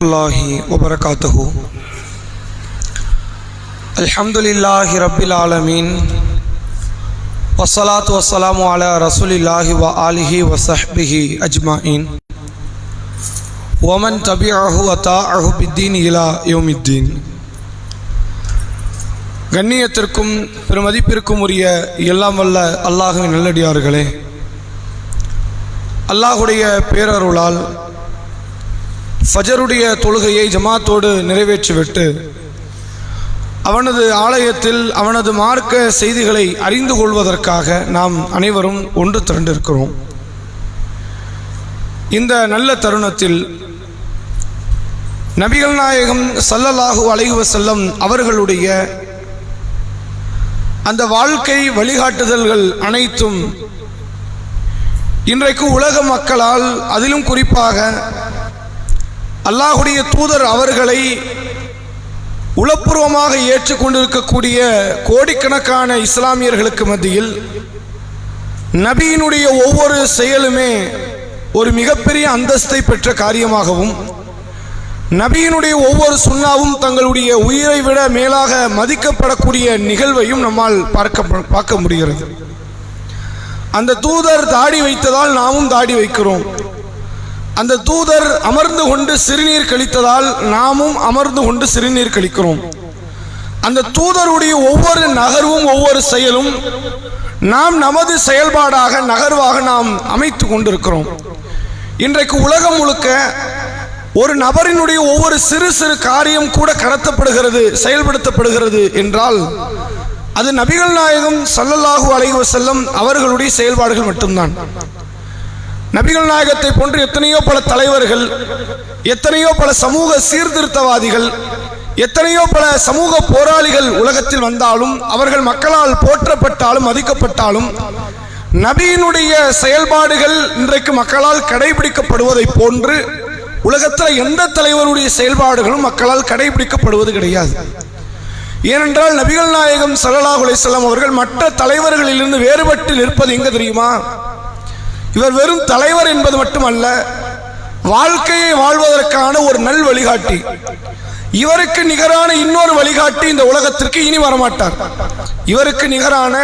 الله وبركاته الحمد لله رب العالمين والصلاة والسلام على رسول الله وآله وصحبه أجمعين ومن تبعه وطاعه بالدين إلى يوم الدين கண்ணியத்திற்கும் பெருமதிப்பிற்கும் உரிய எல்லாம் வல்ல அல்லாஹுவின் நல்லடியார்களே அல்லாஹுடைய பேரருளால் ஃபஜருடைய தொழுகையை ஜமாத்தோடு நிறைவேற்றிவிட்டு அவனது ஆலயத்தில் அவனது மார்க்க செய்திகளை அறிந்து கொள்வதற்காக நாம் அனைவரும் ஒன்று திரண்டிருக்கிறோம். இந்த நல்ல தருணத்தில் நபிகள் நாயகம் சல்லல்லாஹு அலைஹி செல்லம் அவர்களுடைய அந்த வாழ்க்கை வழிகாட்டுதல்கள் அனைத்தும் இன்றைக்கு உலக மக்களால் அதிலும் குறிப்பாக அல்லாஹுடைய தூதர் அவர்களை உளப்பூர்வமாக ஏற்றுக்கொண்டிருக்கக்கூடிய கோடிக்கணக்கான இஸ்லாமியர்களுக்கு மத்தியில் நபியினுடைய ஒவ்வொரு செயலுமே ஒரு மிகப்பெரிய அந்தஸ்தை பெற்ற காரியமாகவும் நபியினுடைய ஒவ்வொரு சுண்ணாவும் தங்களுடைய உயிரை விட மேலாக மதிக்கப்படக்கூடிய நிகழ்வையும் நம்மால் பார்க்க பார்க்க முடிகிறது. அந்த தூதர் தாடி வைத்ததால் நாமும் தாடி வைக்கிறோம். அந்த தூதர் அமர்ந்து கொண்டு சிறுநீர் கழித்ததால் நாமும் அமர்ந்து கொண்டு சிறுநீர் கழிக்கிறோம். அந்த தூதருடைய ஒவ்வொரு நகர்வும் ஒவ்வொரு செயலும் நாம் நமது செயல்பாடாக நகர்வாக நாம் அமைத்து கொண்டிருக்கிறோம். இன்றைக்கு உலகம் முழுக்க ஒரு நபரினுடைய ஒவ்வொரு சிறு சிறு காரியம் கூட கடத்தப்படுகிறது செயல்படுத்தப்படுகிறது என்றால் அது நபிகள் நாயகம் சல்லல்லாஹு அலைஹி வஸல்லம் அவர்களுடைய செயல்பாடுகள் மட்டும்தான். நபிகள் நாயகத்தை போன்று எத்தனையோ பல தலைவர்கள் எத்தனையோ பல சமூக சீர்திருத்தவாதிகள் எத்தனையோ பல சமூக போராளிகள் உலகத்தில் வந்தாலும் அவர்கள் மக்களால் போற்றப்பட்டாலும் மதிக்கப்பட்டாலும் நபியினுடைய செயல்பாடுகள் இன்றைக்கு மக்களால் கடைபிடிக்கப்படுவதை போன்று உலகத்தில் எந்த தலைவருடைய செயல்பாடுகளும் மக்களால் கடைபிடிக்கப்படுவது கிடையாது. ஏனென்றால் நபிகள் நாயகம் சல்லல்லாஹு அலைஹி அவர்கள் மற்ற தலைவர்களிலிருந்து வேறுபட்டு நிற்பது எங்க தெரியுமா? இவர் வெறும் தலைவர் என்பது மட்டுமல்ல வாழ்க்கையை வாழ்வதற்கான ஒரு நல் வழிகாட்டி. இவருக்கு நிகரான இன்னொரு வழிகாட்டி இந்த உலகத்திற்கு இனி வரமாட்டார். இவருக்கு நிகரான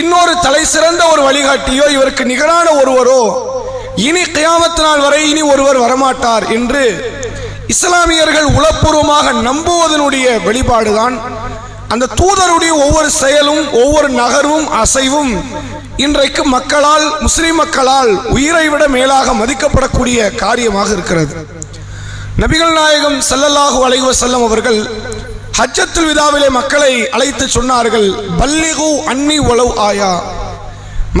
இன்னொரு தலை சிறந்த ஒரு வழிகாட்டியோ இவருக்கு நிகரான ஒருவரோ இனி கியாமத்து நாள் வரை இனி ஒருவர் வரமாட்டார் என்று இஸ்லாமியர்கள் உளப்பூர்வமாக நம்புவதனுடைய வெளிப்பாடுதான். அந்த தூதருடைய ஒவ்வொரு செயலும் ஒவ்வொரு நகர்வும் அசைவும் இன்றைக்கு மக்களால் முஸ்லிம் மக்களால் உயிரை விட மேலாக மதிக்கப்படக்கூடிய காரியமாக இருக்கிறது. நபிகள் நாயகம் சல்லல்லாஹு அலைவ செல்லம் அவர்கள் ஹஜ்ஜத்துல் விதாவிலே மக்களை அழைத்து சொன்னார்கள் பல்லிகு அன்னி உளவு ஆயா.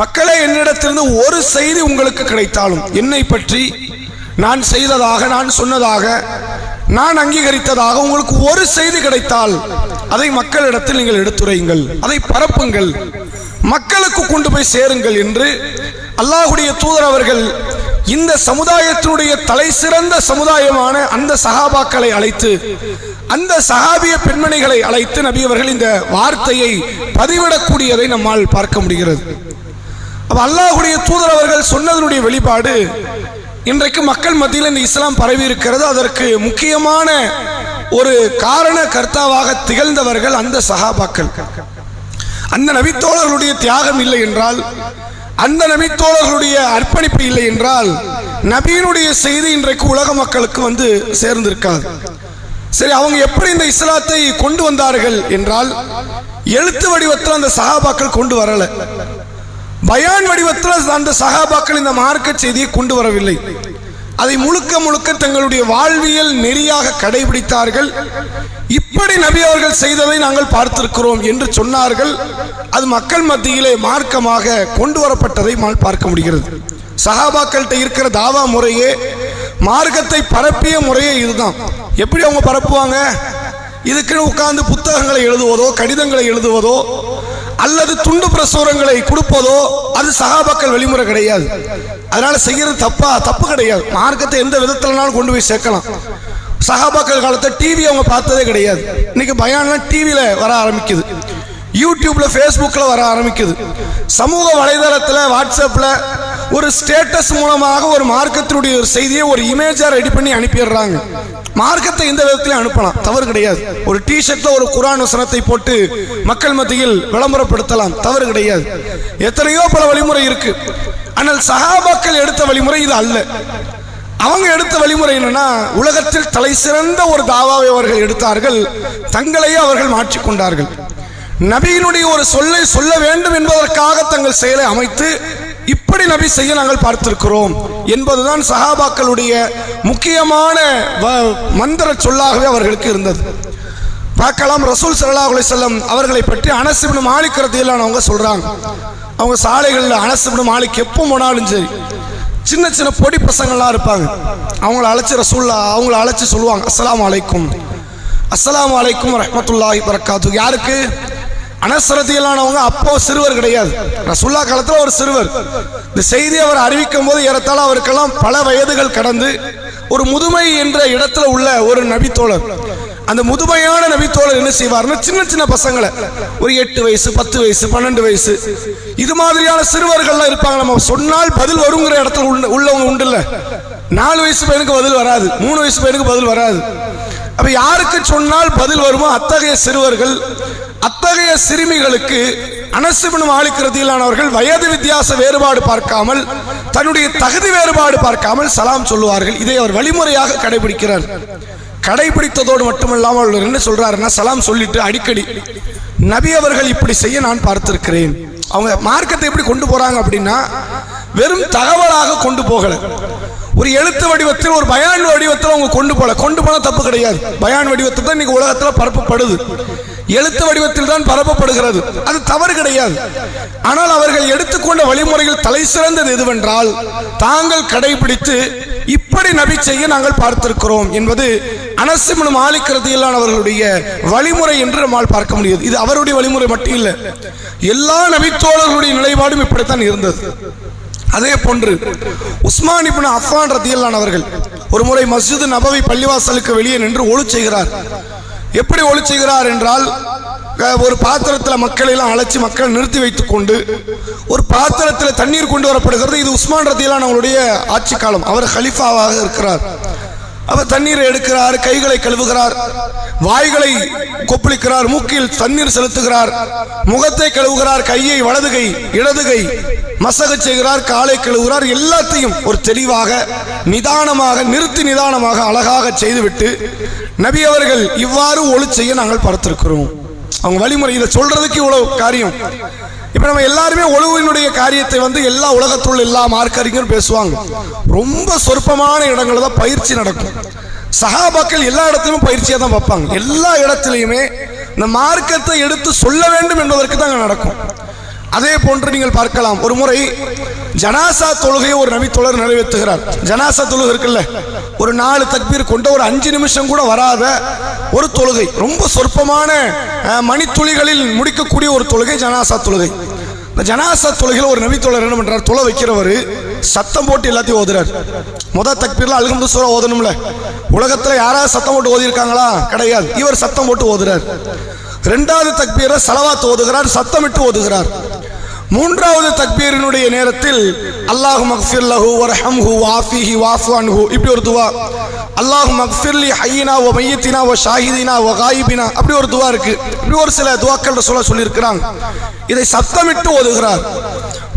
மக்களே என்னிடத்திலிருந்து ஒரு செய்தி உங்களுக்கு கிடைத்தாலும் என்னை பற்றி நான் செய்ததாக நான் சொன்னதாக நான் அங்கீகரித்ததாக உங்களுக்கு ஒரு செய்தி கிடைத்தால் அதை மக்களிடத்தில் நீங்கள் எடுத்துரையுங்கள் அதை பரப்புங்கள். மக்களுக்கு கொண்டு போய் சேருங்கள் என்று அல்லாஹுடைய தூதர் அவர்கள் இந்த சமுதாயத்தினுடைய தலை சிறந்த சமுதாயமான அந்த சகாபாக்களை அழைத்து அந்த சகாபிய பெண்மணிகளை அழைத்து நபி அவர்கள் இந்த வார்த்தையை பதிவிடக்கூடியதை நம்மால் பார்க்க முடிகிறது. அப்போ அல்லாஹுடைய தூதர் அவர்கள் சொன்னதனுடைய வெளிப்பாடு இன்றைக்கு மக்கள் மத்தியில் இந்த இஸ்லாம் பரவி இருக்கிறது. அதற்கு முக்கியமான ஒரு காரண கர்த்தாவாக திகழ்ந்தவர்கள் அந்த சகாபாக்கள் அந்த நபித்தோழர்களுடைய தியாகம் இல்லை என்றால் அந்த நபித்தோழர்களுடைய அர்ப்பணிப்பு இல்லை என்றால் நபியினுடைய செய்தி இன்றைக்கு உலக மக்களுக்கு வந்து சேர்ந்திருக்காது. சரி அவங்க எப்படி இந்த இஸ்லாத்தை கொண்டு வந்தார்கள் என்றால் எழுத்து வடிவத்தில் அந்த சகாபாக்கள் கொண்டு வரல. பயான் வடிவத்தில் அந்த சகாபாக்கள் இந்த மார்க்க செய்தியை கொண்டு வரவில்லை. அதை முழுக்க முழுக்க தங்களுடைய வாழ்வியல் நெறியாக கடைபிடித்தார்கள். இப்படி நபி அவர்கள் செய்ததை நாங்கள் பார்த்திருக்கிறோம் என்று சொன்னார்கள். அது மக்கள் மத்தியிலே மார்க்கமாக கொண்டு வரப்பட்டதை பார்க்க முடிகிறது. சஹாபாக்கள்கிட்ட இருக்கிற தாவா முறையே மார்க்கத்தை பரப்பிய முறையே இதுதான். எப்படி அவங்க பரப்புவாங்க? இதுக்குன்னு உட்கார்ந்து புத்தகங்களை எழுதுவதோ கடிதங்களை எழுதுவதோ அல்லது துண்டு பிரசுரங்களை கொடுப்பதோ அது சகாபாக்கள் வழிமுறை கிடையாது. அதனால செய்யறது தப்பா? தப்பு கிடையாது. மார்க்கத்தை எந்த விதத்துலனாலும் கொண்டு போய் சேர்க்கலாம். சகாபாக்கள் காலத்தை டிவி அவங்க பார்த்ததே கிடையாது. இன்னைக்கு பயான்லாம் டிவியில வர ஆரம்பிக்குது. யூடியூப்ல ஃபேஸ்புக்கில் வர ஆரம்பிக்குது. சமூக வலைதளத்தில் வாட்ஸ்அப்பில் ஒரு ஸ்டேட்டஸ் மூலமாக ஒரு மார்க்கத்தினுடைய ஒரு செய்தியை ஒரு இமேஜாக ரெடி பண்ணி அனுப்பிடுறாங்க. மார்க்கத்தை இந்த விதத்திலையும் அனுப்பலாம். தவறு கிடையாது. ஒரு டிஷர்ட்ல ஒரு குரான் வசனத்தை போட்டு மக்கள் மத்தியில் விளம்பரப்படுத்தலாம். தவறு கிடையாது. எத்தனையோ பல வழிமுறை இருக்கு. ஆனால் சகாபாக்கள் எடுத்த வழிமுறை இது அல்ல. அவங்க எடுத்த வழிமுறை என்னன்னா உலகத்தில் தலை சிறந்த ஒரு தாவாவை அவர்கள் எடுத்தார்கள். தங்களையே அவர்கள் மாற்றிக்கொண்டார்கள். நபியினுடைய ஒரு சொல்லை சொல்ல வேண்டும் என்பதற்காக தங்கள் செயலை அமைத்து இப்படி நபி செய்ய நாங்கள் பார்த்திருக்கிறோம் என்பதுதான் சஹாபாக்களுடைய முக்கியமான வ- மந்திர சொல்லாகவே அவர்களுக்கு இருந்தது. பார்க்கலாம் ரசூல் சல்லா அலைஹி அவர்களை பற்றி அனஸ் இப்னு மாலிக் அவங்க சொல்றாங்க. அவங்க சாலைகளில் அனஸ் மாலிக் எப்போ போனாலும் சரி சின்ன சின்ன பொடி பசங்கள்லாம் இருப்பாங்க. அவங்கள அழைச்சி ரசூல்லா அவங்கள அழைச்சி சொல்லுவாங்க அஸ்லாம் அலைக்கும். அஸ்லாம் அலைக்கும் ரஹமத்துல்லாஹி வரகாத்து யாருக்கு? அனசரத்தியலானவங்க அப்போ சிறுவர் கிடையாது. ரசுல்லா காலத்தில் ஒரு சிறுவர். இந்த செய்தி அவர் அறிவிக்கும் போது ஏறத்தாழ அவருக்கெல்லாம் பல வயதுகள் கடந்து ஒரு முதுமை என்ற இடத்துல உள்ள ஒரு நபித்தோழர். அந்த முதுமையான நபித்தோழர் என்ன செய்வார்னா சின்ன சின்ன பசங்களை. ஒரு எட்டு வயசு பத்து வயசு பன்னெண்டு வயசு. இது மாதிரியான சிறுவர்கள்லாம் இருப்பாங்க. நம்ம சொன்னால் பதில் வருங்கிற இடத்துல உள்ள- உள்ளவங்க உண்டுல்ல நாலு வயசு பையனுக்கு பதில் வராது. மூணு வயசு பையனுக்கு பதில் வராது. அப்ப யாருக்கு சொன்னால் பதில் வருமோ அத்தகைய சிறுவர்கள் அத்தகைய சிறுமிகளுக்கு அனசுபின் மாலிக்கிறதிலானவர்கள் வயது வித்தியாச வேறுபாடு பார்க்காமல் தன்னுடைய தகுதி வேறுபாடு பார்க்காமல் சலாம் சொல்லுவார்கள். இதை அவர் வழிமுறையாக கடைபிடிக்கிறார். கடைபிடித்ததோடு மட்டுமல்லாமல் அவர் என்ன சொல்றாருன்னா சலாம் சொல்லிட்டு அடிக்கடி நபி அவர்கள் இப்படி செய்ய நான் பார்த்திருக்கிறேன். அவங்க மார்க்கத்தை எப்படி கொண்டு போறாங்க அப்படின்னா வெறும் தகவலாக கொண்டு போகல. ஒரு எழுத்து வடிவத்தில் ஒரு பயான் வடிவத்தில் அவங்க கொண்டு போகல கொண்டு போன தப்பு கிடையாது. பயான் வடிவத்தில் தான் இன்னைக்கு உலகத்தில் பரப்பப்படுது. எழுத்து வடிவத்தில் தான் பரப்பப்படுகிறது. அது தவறு கிடையாது. ஆனால் அவர்கள் எடுத்துக்கொண்ட வழிமுறைகள் தலை சிறந்தது எதுவென்றால் தாங்கள் கடைபிடித்து இப்படி நபி செய்ய நாங்கள் பார்த்திருக்கிறோம் என்பது அனசிமன் மாலிக்கிறதிலானவர்களுடைய வழிமுறை என்று நம்மால் பார்க்க முடியாது. இது அவருடைய வழிமுறை மட்டும் இல்லை. எல்லா நபித்தோழர்களுடைய நிலைப்பாடும் இப்படித்தான் இருந்தது. அதே போன்று உஸ்மான் இப்னு அஃபான் ரதியல்லான் அவர்கள் ஒரு முறை மஸ்ஜித் நபவி பள்ளிவாசலுக்கு வெளியே நின்று ஒழு செய்கிறார். எப்படி ஒழிச்சுகிறார் என்றால் ஒரு பாத்திரத்தில் மக்களை எல்லாம் அழைச்சி மக்கள் நிறுத்தி வைத்துக் கொண்டு ஒரு பாத்திரத்தில் தண்ணீர் கொண்டு வரப்படுகிறது. இது உஸ்மான் ரத்தியெல்லாம் அவருடைய ஆட்சி காலம். அவர் ஹலிஃபாவாக இருக்கிறார். அவர் தண்ணீரை எடுக்கிறார் கைகளை கழுவுகிறார் வாய்களை கொப்பளிக்கிறார் மூக்கில் தண்ணீர் செலுத்துகிறார் முகத்தை கழுவுகிறார் கையை வலது கை இடது கை மசக செய்கிறார் காலை கழுவுகிறார் எல்லாத்தையும் ஒரு தெளிவாக நிதானமாக நிறுத்தி நிதானமாக அழகாக செய்துவிட்டு நபி அவர்கள் இவ்வாறு ஒளி செய்ய நாங்கள் பார்த்திருக்கிறோம் அவங்க வழிமுறை இதை சொல்றதுக்கு இவ்வளவு காரியம். இப்போ நம்ம எல்லாருமே ஒழுவினுடைய காரியத்தை வந்து எல்லா உலகத்துள்ள எல்லா மார்க்கறிஞரும் பேசுவாங்க. ரொம்ப சொற்பமான இடங்களில் தான் பயிற்சி நடக்கும். சகாபாக்கள் எல்லா இடத்துலையும் பயிற்சியாக தான் வைப்பாங்க. எல்லா இடத்துலையுமே இந்த மார்க்கத்தை எடுத்து சொல்ல வேண்டும் என்பதற்கு தான் நடக்கும். அதே போன்று நீங்கள் பார்க்கலாம். ஒரு முறை ஜனாசா தொழுகையை ஒரு நபி தொழர் நிறைவேற்றுகிறார். ஜனாசா தொழுகை இருக்குல்ல? ஒரு நாலு தக்பீர் கொண்ட ஒரு அஞ்சு நிமிஷம் கூட வராத ஒரு தொழுகை. ரொம்ப சொற்பமான மணித்துளிகளில் முடிக்கக்கூடிய ஒரு தொழுகை ஜனாசா தொழுகை. இந்த ஜனாசா தொழுகையில் ஒரு நபி என்ன பண்றார்? தொலை வைக்கிறவர் சத்தம் போட்டு எல்லாத்தையும் ஓதுறார். முத தக்பீர்ல அல்ஹம்து சூரா ஓதணும்ல. உலகத்தில் யாராவது சத்தம் போட்டு ஓதிருக்காங்களா கிடையாது. இவர் சத்தம் போட்டு ஓதுறார். ரெண்டாவது தக்பீரை செலவாத்து ஓதுகிறார் சத்தமிட்டு ஓதுகிறார். மூன்றாவது தக்பீரினுடைய நேரத்தில் அல்லாஹு மக்ஃபிர் லஹு வர்ஹம்ஹு வாஃபிஹி வாஃபு ஹூ இப்படி ஒரு துவா. அல்லாஹு மக்ஃபிர்லி ஹையினா ஓ மையத்தினா ஓ ஷாஹிதினா ஓ காயிபினா. அப்படி ஒரு துவா இருக்கு. இப்படி ஒரு சில துவாக்கள் சொல்ல சொல்லியிருக்கிறாங்க. இதை சத்தமிட்டு ஓதுகிறார்.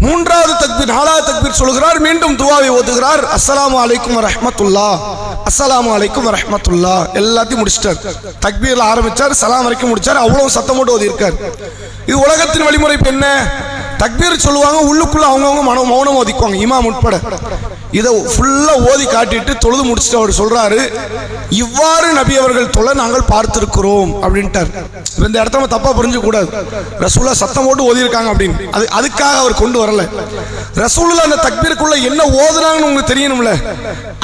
மூன்றாவது தக்பீர் நாலாவது தக்பீர் சொல்கிறார் மீண்டும் துவாவை ஓதுகிறார். அஸ்ஸலாமு அலைக்கும் ரஹமத்துல்லா அஸ்ஸலாமு அலைக்கும் ரஹமத்துல்லா எல்லாத்தையும் முடிச்சிட்டார். தக்பீரில் ஆரம்பிச்சார் சலாம் வரைக்கும் முடிச்சார். அவ்வளோ சத்தம் போட்டு ஓதி இருக்கார் இது உலகத்தின் வழிமுறை இப்போ என்ன? தக்பீர் சொல்லுவாங்க உள்ளுக்குள்ள அவங்கவுங்க மன மௌனம் ஓதிக்குவாங்க இமாம் உட்பட. இதை ஃபுல்லாக ஓதி காட்டிட்டு தொழுது முடிச்சுட்டு அவர் சொல்கிறாரு இவ்வாறு நபி அவர்கள் தொலை நாங்கள் பார்த்துருக்கிறோம் அப்படின்ட்டார். இந்த இடத்த தப்பாக புரிஞ்சக்கூடாது ரசூலா சத்தம் போட்டு ஓதியிருக்காங்க அப்படின்னு. அது அதுக்காக அவர் கொண்டு வரல. ரசூலில் அந்த தக்பீருக்குள்ளே என்ன ஓதுனாங்கன்னு உங்களுக்கு தெரியணும்ல?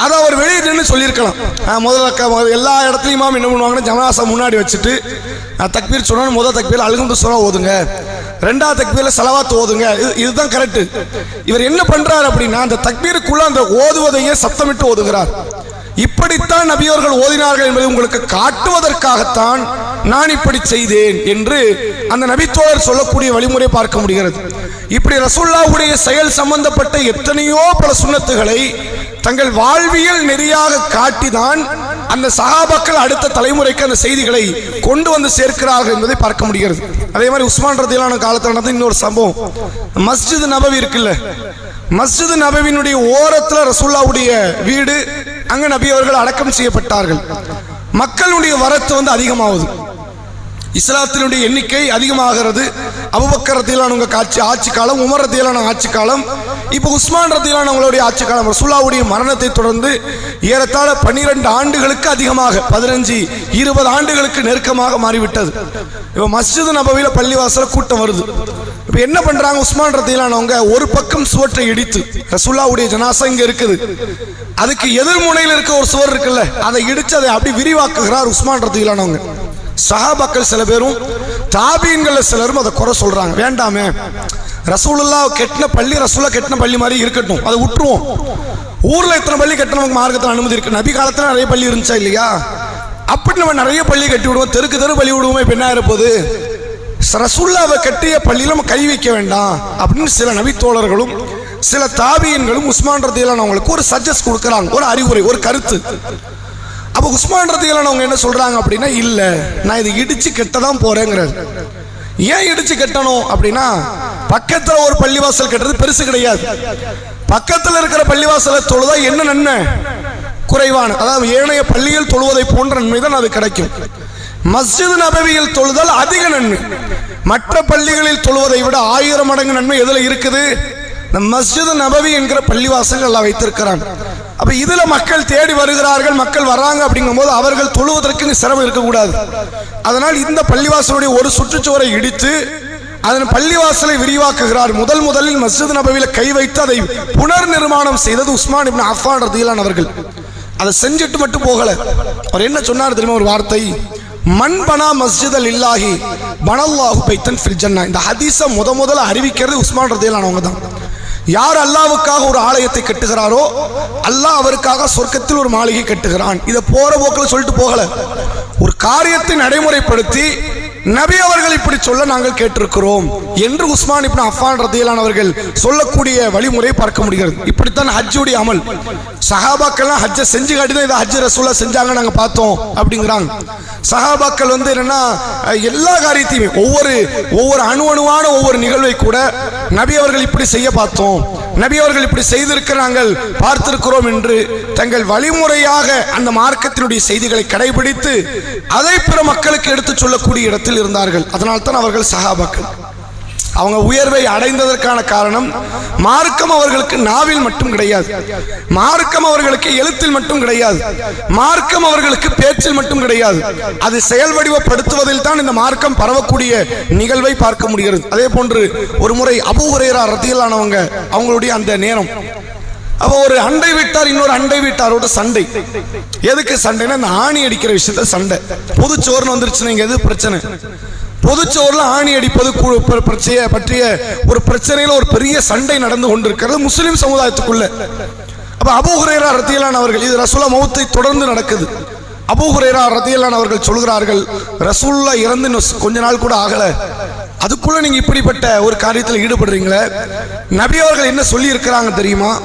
அதை அவர் வெளியே நின்று சொல்லியிருக்கலாம் முதல்ல எல்லா இடத்துலையும் இமாம் என்ன பண்ணுவாங்கன்னா ஜமாசா முன்னாடி வச்சுட்டு ஆஹ் தக்பீர் சொன்னா முதல் தக்பீர் அழுகுந்து சொல்ல ஓதுங்க. ரெண்டாவது தக்பீர்ல செலவாத்து ஓதுங்க. இது இதுதான் கரெக்ட் இவர் என்ன பண்றாரு அப்படின்னா அந்த தக்பீருக்குள்ள அந்த ஓதுவதையே சத்தமிட்டு ஓதுகிறார். இப்படித்தான் நபியவர்கள் ஓதினார்கள் என்பதை உங்களுக்கு காட்டுவதற்காகத்தான் நான் இப்படி செய்தேன் என்று அந்த நபித்தோழர் சொல்லக்கூடிய வழிமுறை பார்க்க முடிகிறது. இப்படி ரசுல்லாவுடைய செயல் சம்பந்தப்பட்ட எத்தனையோ பல சுண்ணத்துகளை தங்கள் வாழ்வியல் நெறியாக காட்டிதான் அந்த சகாபாக்கள் அடுத்த தலைமுறைக்கு அந்த செய்திகளை கொண்டு வந்து சேர்க்கிறார்கள் என்பதை பார்க்க முடிகிறது. அதே மாதிரி உஸ்மான் ரத்தியிலான காலத்தில் நடந்த இன்னொரு சம்பவம். மஸ்ஜித் நபவி இருக்குல்ல? மஸ்ஜித் நபவினுடைய ஓரத்தில் ரசூல்லாவுடைய வீடு அங்கே நபி அவர்கள் அடக்கம் செய்யப்பட்டார்கள். மக்களுடைய வரத்து வந்து அதிகமாகுது. இஸ்லாத்தினுடைய எண்ணிக்கை அதிகமாகிறது. அபுபக்கர் காட்சி ஆட்சி காலம் உமர் ரத்தியிலான ஆட்சி காலம் இப்போ உஸ்மான் ரத்தியிலானவங்களுடைய ஆட்சி காலம் ரசூல்லாவுடைய மரணத்தை தொடர்ந்து ஏறத்தாழ பன்னிரெண்டு ஆண்டுகளுக்கு அதிகமாக பதினஞ்சு இருபது ஆண்டுகளுக்கு நெருக்கமாக மாறிவிட்டது. இப்போ மஸ்ஜித் நபவியில் பள்ளிவாசல கூட்டம் வருது. இப்போ என்ன பண்றாங்க உஸ்மான் ரத்தியிலானவங்க ஒரு பக்கம் சுவற்றை இடித்து ரசூல்லாவுடைய ஜனாசா இங்கே இருக்குது. அதுக்கு எதிர்முனையில் இருக்க ஒரு சுவர் இருக்குல்ல அதை இடிச்சு அதை அப்படி விரிவாக்குகிறார் உஸ்மான் ரத்தியிலானவங்க சஹாபாக்கள் சில பேரும் தாபீன்கள் சிலரும் அதை குறை சொல்கிறாங்க வேண்டாமே. ரசூலுல்லா கெட்டின பள்ளி ரசூலா கெட்டின பள்ளி மாதிரி இருக்கட்டும். அதை விட்டுருவோம். ஊரில் எத்தனை பள்ளி கட்டினவங்க மார்க்கத்தில் அனுமதி இருக்கு. நபி காலத்தில் நிறைய பள்ளி இருந்துச்சா இல்லையா? அப்படி நம்ம நிறைய பள்ளி கட்டி விடுவோம். தெருக்கு தெரு பள்ளி விடுவோமே இப்ப என்ன இருப்பது ரசூல்லாவை கட்டிய பள்ளியில் நம்ம கை வைக்க வேண்டாம். அப்படின்னு சில நபித்தோழர்களும் சில தாபியன்களும் உஸ்மான் ரத்தியிலானவங்களுக்கு ஒரு சஜஸ்ட் கொடுக்குறாங்க. ஒரு அறிவுரை ஒரு கருத்து. அப்போ உஸ்மான் ரத்தியெல்லாம் அவங்க என்ன சொல்றாங்க அப்படின்னா இல்ல நான் இது இடிச்சு கெட்ட தான் போறேங்கிறாரு. ஏன் இடிச்சு கட்டணும் அப்படின்னா பக்கத்துல ஒரு பள்ளிவாசல் கட்டுறது பெருசு கிடையாது. பக்கத்துல இருக்கிற பள்ளிவாசலை தொழுதா என்ன நன்மை? குறைவான அதாவது ஏனைய பள்ளியில் தொழுவதை போன்ற நன்மை தான் அது கிடைக்கும். மஸ்ஜித் நபவியில் தொழுதல் அதிக நன்மை. மற்ற பள்ளிகளில் தொழுவதை விட ஆயிரம் மடங்கு நன்மை எதுல இருக்குது? மஸ்ஜித் நபவி என்கிற பள்ளிவாசல் எல்லாம் வைத்திருக்கிறான். அப்ப இதுல மக்கள் தேடி வருகிறார்கள் மக்கள் வர்றாங்க அப்படிங்கும்போது அவர்கள் தொழுவதற்கு சிரமம் இருக்கக்கூடாது. அதனால் இந்த பள்ளிவாசலுடைய ஒரு சுற்றுச்சுவரை இடித்து அதன் பள்ளிவாசலை விரிவாக்குகிறார். முதல் முதலில் மஸ்ஜித் நபவியில கை வைத்து அதை புனர் நிர்மாணம் செய்தது உஸ்மான் இப்னு அஃபான் ரதியலான் அவர்கள். அதை செஞ்சுட்டு மட்டும் போகல. அவர் என்ன சொன்னார் தெரியுமா ஒரு வார்த்தை? மண் பனா மஸ்ஜித் அல் இல்லாஹி பனல்லாஹு பைத்தன் ஃபில் ஜன்னா. இந்த ஹதீஸை முத முதல்ல அறிவிக்கிறது உஸ்மான் ரதியிலானவங்க தான் யார் அல்லாவுக்காக ஒரு ஆலயத்தை கட்டுகிறாரோ அல்லாஹ் அவருக்காக சொர்க்கத்தில் ஒரு மாளிகை கட்டுகிறான். இதை போற போக்கில் சொல்லிட்டு போகல. ஒரு காரியத்தை நடைமுறைப்படுத்தி நபி அவர்கள் இப்படி சொல்ல நாங்கள் கேட்டிருக்கிறோம் என்று உஸ்மான் இப்னு அஃபான் ரத்தியலான் அவர்கள் சொல்லக்கூடிய வழிமுறை பார்க்க முடிகிறது. இப்படித்தான் ஹஜ்ஜுடைய அமல். சஹாபாக்கள்லாம் ஹஜ்ஜை செஞ்சு காட்டி தான் இதை ஹஜ் ரசூலா செஞ்சாங்க நாங்க பார்த்தோம் அப்படிங்கிறாங்க. சஹாபாக்கள் வந்து என்னன்னா எல்லா காரியத்தையுமே ஒவ்வொரு ஒவ்வொரு அணு அணுவான ஒவ்வொரு நிகழ்வை கூட நபி அவர்கள் இப்படி செய்ய பார்த்தோம். நபியவர்கள் இப்படி செய்திருக்கிறார்கள் பார்த்திருக்கிறோம் என்று தங்கள் வழிமுறையாக அந்த மார்க்கத்தினுடைய செய்திகளை கடைபிடித்து அதை பிற மக்களுக்கு எடுத்துச் சொல்லக்கூடிய இடத்தில் இருந்தார்கள். அதனால் தான் அவர்கள் சகாபாக்கள் அவங்க உயர்வை அடைந்ததற்கான காரணம் மார்க்கம் அவர்களுக்கு நாவில் மட்டும் கிடையாது. மார்க்கம் அவர்களுக்கு எழுத்தில் மட்டும் கிடையாது. மார்க்கம் அவர்களுக்கு பேச்சில் மட்டும் கிடையாது. அது செயல் வடிவப்படுத்துவதில் தான் இந்த மார்க்கம் பரவக்கூடிய நிகழ்வை பார்க்க முடிகிறது. அதே போன்று ஒரு முறை அபூஹுரேரா ரத்தியலானவங்க அவங்களுடைய அந்த நேரம். அப்ப ஒரு அண்டை வீட்டார் இன்னொரு அண்டை வீட்டாரோட சண்டை. எதுக்கு சண்டைன்னா இந்த ஆணி அடிக்கிற விஷயத்த சண்டை. பொதுச்சோர்னு வந்துருச்சுன்னா இங்க எது பிரச்சனை? பொதுச்சோர்ல ஆணி அடிப்பது கு- பிரச்சனைய பற்றிய ஒரு பிரச்சனையில ஒரு பெரிய சண்டை நடந்து கொண்டிருக்கிறது முஸ்லிம் சமுதாயத்துக்குள்ள. அப்ப அபூ ரத்தியலான் அவர்கள் இது ரசூலா மௌத்தை தொடர்ந்து நடக்குது. அபூ ரத்தியலான் அவர்கள் சொல்கிறார்கள் ரசூல்லா இறந்து கொஞ்ச நாள் கூட ஆகல. அதுக்குள்ள நீங்க இப்படிப்பட்ட ஒரு காரியத்தில் ஈடுபடுறீங்களே? நபி அவர்கள் என்ன சொல்லி இருக்கிறாங்க தெரியுமா?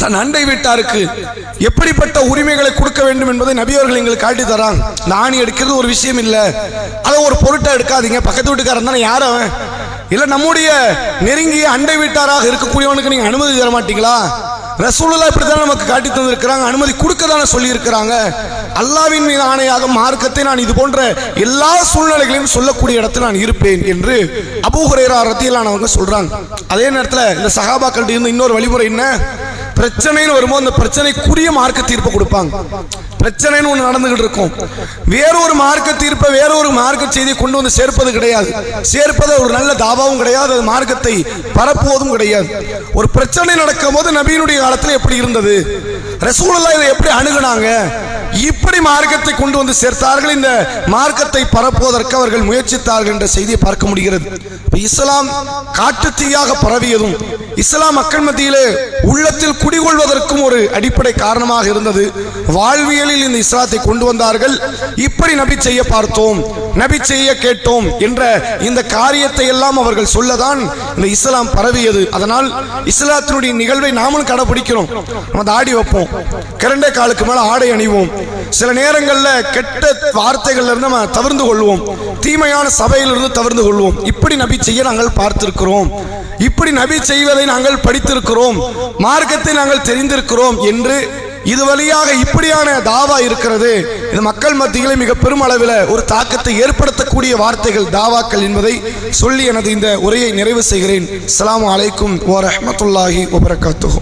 தன் அண்டை வீட்டாருக்கு. எப்படிப்பட்ட உரிமைகளை கொடுக்க வேண்டும் என்பதை நபியவர்கள் எங்களுக்கு காட்டி தராங்க. இந்த ஆணி எடுக்கிறது ஒரு விஷயம் இல்லை. அதை ஒரு பொருட்டை எடுக்காதீங்க. பக்கத்து வீட்டுக்காரன் தானே யார் அவன்? இல்லை நம்முடைய நெருங்கிய அண்டை வீட்டாராக இருக்கக்கூடியவனுக்கு நீங்கள் அனுமதி தர மாட்டீங்களா? ரசூலுல்லா இப்படித்தான் நமக்கு காட்டி தந்திருக்கிறாங்க. அனுமதி கொடுக்க தானே சொல்லியிருக்கிறாங்க. அல்லாவின் மீது ஆணையாக மார்க்கத்தை நான் இது போன்ற எல்லா சூழ்நிலைகளையும் சொல்லக்கூடிய இடத்தில் நான் இருப்பேன் என்று அபூஹுரேரா ரத்தியிலானவங்க சொல்கிறாங்க அதே நேரத்தில் இந்த சகாபாக்கள் இருந்து இன்னொரு வழிமுறை என்ன? பிரச்சனைன்னு வரும்போது அந்த பிரச்சனைக்குரிய மார்க்க தீர்ப்பை கொடுப்பாங்க. பிரச்சனைன்னு ஒன்று நடந்துகிட்டு இருக்கும். வேறொரு மார்க்க தீர்ப்பை வேறொரு மார்க்க செய்தியை கொண்டு வந்து சேர்ப்பது கிடையாது. சேர்ப்பது ஒரு நல்ல தாபாவும் கிடையாது. அது மார்க்கத்தை பரப்புவதும் கிடையாது. ஒரு பிரச்சனை நடக்கும் போது நபியினுடைய காலத்தில் எப்படி இருந்தது? ரசூலெல்லாம் இதை எப்படி அணுகுனாங்க? இப்படி மார்க்கத்தை கொண்டு வந்து சேர்த்தார்கள். இந்த மார்க்கத்தை பரப்புவதற்கு அவர்கள் முயற்சித்தார்கள் என்ற செய்தியை பார்க்க முடிகிறது. இஸ்லாம் காட்டு தீயாக பரவியதும் இஸ்லாம் மக்கள் மத்தியிலே உள்ளத்தில் குடிகொள்வதற்கும் ஒரு அடிப்படை காரணமாக இருந்தது. வாழ்வியலில் இந்த இஸ்லாத்தை கொண்டு வந்தார்கள். இப்படி நபி செய்ய பார்த்தோம் நபி செய்ய கேட்டோம் என்ற இந்த காரியத்தை எல்லாம் அவர்கள் சொல்லதான் இந்த இஸ்லாம் பரவியது. அதனால் இஸ்லாத்தினுடைய நிகழ்வை நாமளும் கடைபிடிக்கிறோம். நம்ம தாடி வைப்போம். கிரண்டை காலுக்கு மேல ஆடை அணிவோம். சில நேரங்களில் கெட்ட வார்த்தைகள்ல இருந்து நம்ம தவிர்ந்து கொள்வோம். தீமையான சபையிலிருந்து தவிர்ந்து கொள்வோம். இப்படி நபி செய்ய நாங்கள் பார்த்திருக்கிறோம். இப்படி நபி செய்வதை நாங்கள் படித்திருக்கிறோம். மார்க்கத்தை நாங்கள் தெரிந்திருக்கிறோம் என்று இது வழியாக இப்படியான தாவா இருக்கிறது. இது மக்கள் மத்தியிலே மிக பெருமளவில் ஒரு தாக்கத்தை ஏற்படுத்தக்கூடிய வார்த்தைகள் தாவாக்கள் என்பதை சொல்லி எனது இந்த உரையை நிறைவு செய்கிறேன். அஸ்ஸலாமு அலைக்கும் ஓ ரஹ்மத்துல்லாஹி வபரகாத்துஹு.